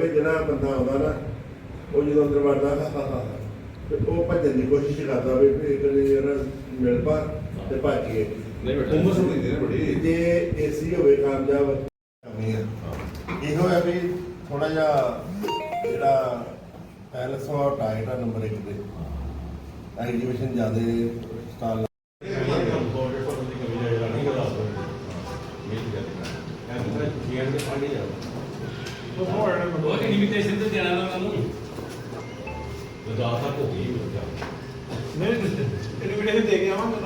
ਕਿਉਂਕਿ ਜਿਹੜਾ ਬੰਦਾ ਆਉਂਦਾ ਨਾ ਉਹ ਜਦੋਂ ਅੰਦਰ ਵੜਦਾ ਹਾ ਹਾ ਹਾ ਤੇ ਉਹ ਭੱਜਣ ਦੀ ਕੋਸ਼ਿਸ਼ ਕਰਦਾ ਵੀ ਵੀ ਕਦੇ ਜਰਾ ਮਿਲ ਪਾ ਤੇ ਭੱਜੀਏ ਨਹੀਂ ਬੇਟਾ ਉਮਰ ਹੁੰਦੀ ਨੇ ਬੜੀ। ਜੇ ਏਸੀ ਹੋਵੇ ਕਾਮਯਾਬ ਕਮੀ ਆ। ਇਹੋ ਹੈ ਵੀ ਥੋੜਾ ਜਿਹਾ ਜਿਹੜਾ ਪੈਲਸ ਉਹ ਟਾਈਟ ਆ ਨੰਬਰ 1 ਤੇ। ਐਗਜੀਬਿਸ਼ਨ ਜ਼ਿਆਦੇ ਸਟਾਲ ਉਹ ਇਨਵੀਟੇਸ਼ਨ ਤੇ ਦੇਣਾ ਨਾ ਉਹਨਾਂ ਨੂੰ ਇਨਵੀਟੇਸ਼ਨ ਦੇ ਕੇ ਆਵਾਂਗੇ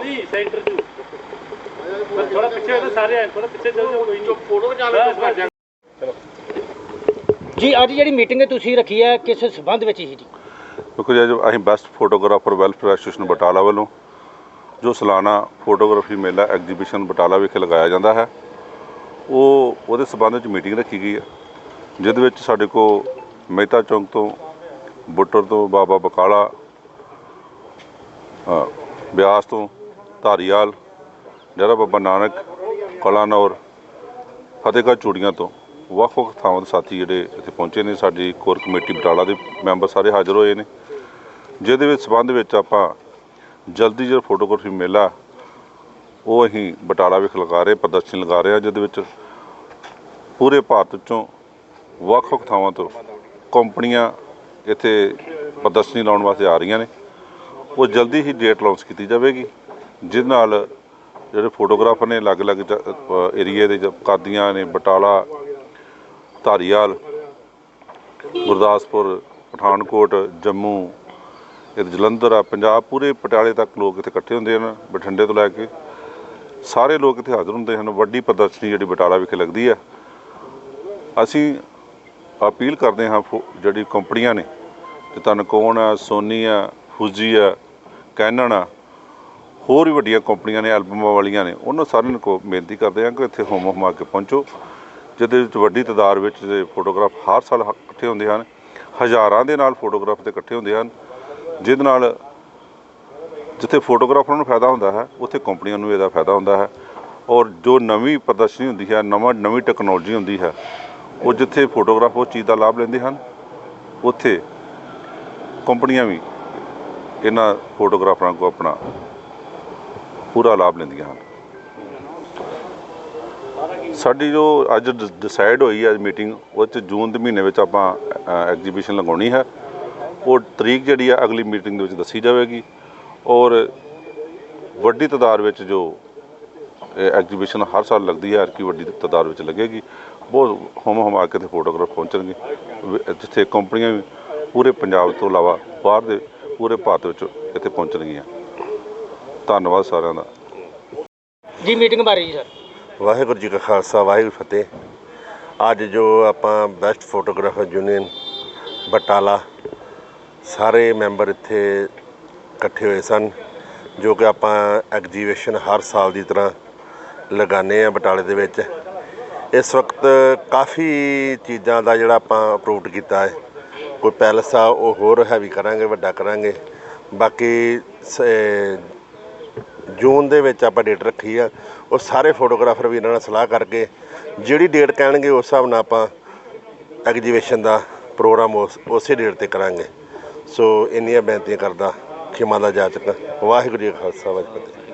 ਨਹੀਂ ਸੈਂਟਰ ਚ। ਥੋੜਾ ਪਿੱਛੇ ਹੋ ਸਾਰੇ ਆਏ ਥੋੜਾ ਪਿੱਛੇ ਚੱਲ ਜਾਓ ਕੋਈ ਨਹੀਂ। ਫੋਟੋ ਚੱਲ ਜੀ ਅੱਜ ਜਿਹੜੀ ਮੀਟਿੰਗ ਤੁਸੀਂ ਰੱਖੀ ਹੈ ਕਿਸ ਸਬੰਧ ਵਿੱਚ ਹੀ ਜੀ? ਦੇਖੋ ਜੀ ਅੱਜ ਅਸੀਂ best photographer welfare association Batala ਵੱਲੋਂ ਜੋ ਸਾਲਾਨਾ ਫੋਟੋਗ੍ਰਾਫੀ ਮੇਲਾ ਐਗਜ਼ੀਬਿਸ਼ਨ ਬਟਾਲਾ ਵਿਖੇ ਲਗਾਇਆ ਜਾਂਦਾ ਹੈ, ਉਹ ਉਹਦੇ ਸਬੰਧ ਵਿੱਚ ਮੀਟਿੰਗ ਰੱਖੀ ਗਈ ਹੈ, ਜਿਹਦੇ ਵਿੱਚ ਸਾਡੇ ਕੋਲ ਮਹਿਤਾ ਚੌਂਕ ਤੋਂ ਬੁੱਟਰ ਤੋਂ ਬਾਬਾ ਬਕਾਲਾ ਬਿਆਸ ਤੋਂ ਧਾਰੀਵਾਲ ਡੇਰਾ ਬਾਬਾ ਨਾਨਕ, ਕਲਾਨੌਰ, ਫਤਿਹਗੜ੍ਹ ਚੂੜੀਆਂ ਤੋਂ ਵੱਖ-ਵੱਖ ਥਾਵਾਂ ਦੇ ਸਾਥੀ ਜਿਹੜੇ ਇੱਥੇ ਪਹੁੰਚੇ ਨੇ, ਸਾਡੀ ਕੋਰ ਕਮੇਟੀ ਬਟਾਲਾ ਦੇ ਮੈਂਬਰ ਸਾਰੇ ਹਾਜ਼ਰ ਹੋਏ ਨੇ, ਜਿਹਦੇ ਵਿੱਚ ਸਬੰਧ ਵਿੱਚ ਆਪਾਂ ਜਲਦੀ ਜਿਹੜਾ ਫੋਟੋਗ੍ਰਾਫੀ ਮੇਲਾ, ਉਹ ਅਸੀਂ ਬਟਾਲਾ ਵਿਖ ਲਗਾ ਰਹੇ, ਪ੍ਰਦਰਸ਼ਨੀ ਲਗਾ ਰਹੇ ਹਾਂ, ਜਿਹਦੇ ਵਿੱਚ ਪੂਰੇ ਭਾਰਤ ਵਿੱਚੋਂ ਵੱਖ-ਵੱਖ ਥਾਵਾਂ ਤੋਂ ਕੰਪਨੀਆਂ ਇੱਥੇ ਪ੍ਰਦਰਸ਼ਨੀ ਲਾਉਣ ਵਾਸਤੇ ਆ ਰਹੀਆਂ ਨੇ। ਉਹ ਜਲਦੀ ਹੀ ਡੇਟ ਲਾਂਚ ਕੀਤੀ ਜਾਵੇਗੀ, ਜਿਹਦੇ ਨਾਲ ਜਿਹੜੇ ਫੋਟੋਗ੍ਰਾਫਰ ਨੇ ਅਲੱਗ-ਅਲੱਗ ਏਰੀਏ ਦੇ ਜ- ਕਾਦੀਆਂ ਨੇ, ਬਟਾਲਾ, ਧਾਰੀਵਾਲ, ਗੁਰਦਾਸਪੁਰ, ਪਠਾਨਕੋਟ, ਜੰਮੂ ਇਹ ਜਲੰਧਰ ਆ, ਪੰਜਾਬ, ਪੂਰੇ ਪਟਿਆਲੇ ਤੱਕ ਲੋਕ ਇੱਥੇ ਇਕੱਠੇ ਹੁੰਦੇ ਹਨ, ਬਠਿੰਡੇ ਤੋਂ ਲੈ ਕੇ ਸਾਰੇ ਲੋਕ ਇੱਥੇ ਹਾਜ਼ਰ ਹੁੰਦੇ ਹਨ, ਵੱਡੀ ਪ੍ਰਦਰਸ਼ਨੀ ਜਿਹੜੀ ਬਟਾਲਾ ਵਿਖੇ ਲੱਗਦੀ ਹੈ। ਅਸੀਂ ਅਪੀਲ ਕਰਦੇ ਹਾਂ ਫੋ- ਜਿਹੜੀ ਕੰਪਨੀਆਂ ਨੇ, ਤੇ ਤਨਕੋਣ ਆ, ਸੋਨੀ ਆ, ਫੂਜੀ ਆ, ਕੈਨਨ ਆ, ਹੋਰ ਵੀ ਵੱਡੀਆਂ ਕੰਪਨੀਆਂ ਨੇ, ਐਲਬਮਾਂ ਵਾਲੀਆਂ ਨੇ, ਉਹਨਾਂ ਸਾਰਿਆਂ ਨੂੰ ਕੋ ਬੇਨਤੀ ਕਰਦੇ ਹਾਂ ਕਿ ਇੱਥੇ ਹੋਮ ਹਮਾ ਕੇ ਪਹੁੰਚੋ, ਜਿਹਦੇ ਵਿੱਚ ਵੱਡੀ ਤਾਦਾਦ ਵਿੱਚ ਫੋਟੋਗ੍ਰਾਫ ਹਰ ਸਾਲ ਹ- ਇਕੱਠੇ ਹੁੰਦੇ ਹਨ, ਹਜ਼ਾਰਾਂ ਦੇ ਨਾਲ ਫੋਟੋਗ੍ਰਾਫ ਤੇ ਇਕੱਠੇ ਹੁੰਦੇ ਹਨ ਜਿਹਦੇ ਨਾਲ ਜਿੱਥੇ ਫੋਟੋਗ੍ਰਾਫਰਾਂ ਨੂੰ ਫਾਇਦਾ ਹੁੰਦਾ ਹੈ, ਉੱਥੇ ਕੰਪਨੀਆਂ ਨੂੰ ਇਹਦਾ ਫਾਇਦਾ ਹੁੰਦਾ ਹੈ। ਔਰ ਜੋ ਨਵੀਂ ਪ੍ਰਦਰਸ਼ਨੀ ਹੁੰਦੀ ਹੈ, ਨਵਾਂ, ਨਵੀਂ ਟੈਕਨੋਲੋਜੀ ਹੁੰਦੀ ਹੈ, ਉਹ ਜਿੱਥੇ ਫੋਟੋਗ੍ਰਾਫ ਉਹ ਚੀਜ਼ ਦਾ ਲਾਭ ਲੈਂਦੇ ਹਨ, ਉੱਥੇ ਕੰਪਨੀਆਂ ਵੀ ਇਹਨਾਂ ਫੋਟੋਗ੍ਰਾਫਰਾਂ ਕੋ ਆਪਣਾ ਪੂਰਾ ਲਾਭ ਲੈਂਦੀਆਂ ਹਨ। ਸਾਡੀ ਜੋ ਅੱਜ ਡਿਸਾਈਡ ਹੋਈ ਹੈ ਮੀਟਿੰਗ ਉਹ 'ਚ ਜੂਨ ਦੇ ਮਹੀਨੇ ਵਿੱਚ ਆਪਾਂ ਐਗਜ਼ੀਬਿਸ਼ਨ ਲਗਾਉਣੀ ਹੈ। ਉਹ ਤਰੀਕ ਜਿਹੜੀ ਆ ਅਗਲੀ ਮੀਟਿੰਗ ਦੇ ਵਿੱਚ ਦੱਸੀ ਜਾਵੇਗੀ। ਔਰ ਵੱਡੀ ਤਾਦਾਦ ਵਿੱਚ ਜੋ ਐਗਜ਼ੀਬਿਸ਼ਨ ਹਰ ਸਾਲ ਲੱਗਦੀ ਹੈ ਕਿ ਵੱਡੀ ਤਾਦਾਦ ਵਿੱਚ ਲੱਗੇਗੀ। ਬਹੁਤ ਹਮ ਹਮਾ ਕੇ ਤੇ ਫੋਟੋਗ੍ਰਾਫ ਪਹੁੰਚਣਗੇ। ਜਿੱਥੇ ਕੰਪਨੀਆਂ ਵੀ ਪੂਰੇ ਪੰਜਾਬ ਤੋਂ ਇਲਾਵਾ ਬਾਹਰ ਦੇ ਪੂਰੇ ਭਾਰਤ ਵਿੱਚ ਇੱਥੇ ਪਹੁੰਚਣਗੀਆਂ। ਧੰਨਵਾਦ ਸਾਰਿਆਂ ਦਾ। ਜੀ ਮੀਟਿੰਗ ਬਾਰੇ ਜੀ ਸਰ। ਵਾਹਿਗੁਰੂ ਜੀ ਕਾ ਖਾਲਸਾ ਵਾਹਿਗੁਰੂ ਫਤਿਹ। ਅੱਜ ਜੋ ਆਪਾਂ ਬੈਸਟ ਫੋਟੋਗ੍ਰਾਫਰ ਯੂਨੀਅਨ ਬਟਾਲਾ ਸਾਰੇ ਮੈਂਬਰ ਇੱਥੇ ਇਕੱਠੇ ਹੋਏ ਸਨ, ਜੋ ਕਿ ਆਪਾਂ ਐਗਜੀਬਿਸ਼ਨ ਹਰ ਸਾਲ ਦੀ ਤਰ੍ਹਾਂ ਲਗਾਉਂਦੇ ਆ ਬਟਾਲੇ ਦੇ ਵਿੱਚ। ਇਸ ਵਕਤ ਕਾਫੀ ਚੀਜ਼ਾਂ ਦਾ ਜਿਹੜਾ ਆਪਾਂ ਅਪਰੂਵਡ ਕੀਤਾ ਹੈ। ਕੋਈ ਪੈਲਸ ਆ, ਉਹ ਹੋਰ ਹੈਵੀ ਕਰਾਂਗੇ, ਵੱਡਾ ਕਰਾਂਗੇ। ਬਾਕੀ ਜੂਨ ਦੇ ਵਿੱਚ ਆਪਾਂ ਡੇਟ ਰੱਖੀ ਆ। ਉਹ ਸਾਰੇ ਫੋਟੋਗ੍ਰਾਫਰ ਵੀ ਇਹਨਾਂ ਨਾਲ ਸਲਾਹ ਕਰਕੇ ਜਿਹੜੀ ਡੇਟ ਕਹਿਣਗੇ, ਉਸ ਹਿਸਾਬ ਨਾਲ ਆਪਾਂ ਐਗਜੀਬਿਸ਼ਨ ਦਾ ਪ੍ਰੋਗਰਾਮ ਉਸ, ਉਸੇ ਡੇਟ ਤੇ ਕਰਾਂਗੇ। ਸੋ ਇੰਨੀਆਂ ਬੇਨਤੀਆਂ ਕਰਦਾ ਖਿਮਾ ਦਾ ਜਾਚਕ, ਵਾਹਿਗੁਰੂ ਜੀ ਕਾ ਖਾਲਸਾ, ਵਾਹਿਗੁਰੂ ਜੀ ਕੀ ਫਤਿਹ।